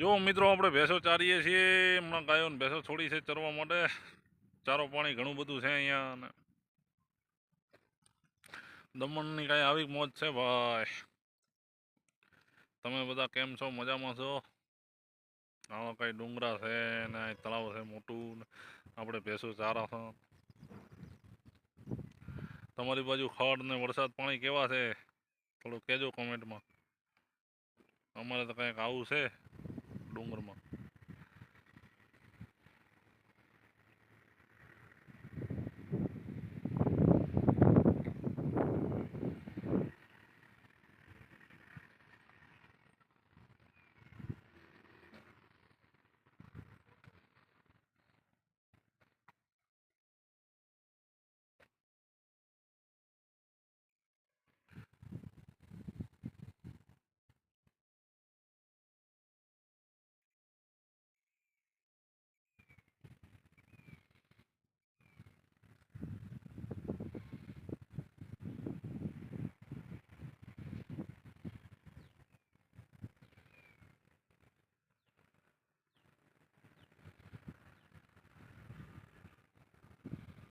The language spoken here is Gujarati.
જો મિત્રો, આપણે ભેંસો ચારીએ છીએ, હમણાં ગાયોને ભેંસો છોડી છે ચરવા માટે. ચારો પાણી ઘણું બધું છે અહીંયા અને દમણની કાંઈ આવી મોજ છે ભાઈ. તમે બધા કેમ છો? મજામાં છો? આવા કાંઈ ડુંગરા છે ને તળાવ છે મોટું આપણે ભેંસો ચારા છે. તમારી બાજુ ખડ ને વરસાદ પાણી કેવા છે? થોડું કહેજો કોમેન્ટમાં અમારે તો કંઈક આવું છે. ડુંગરમાં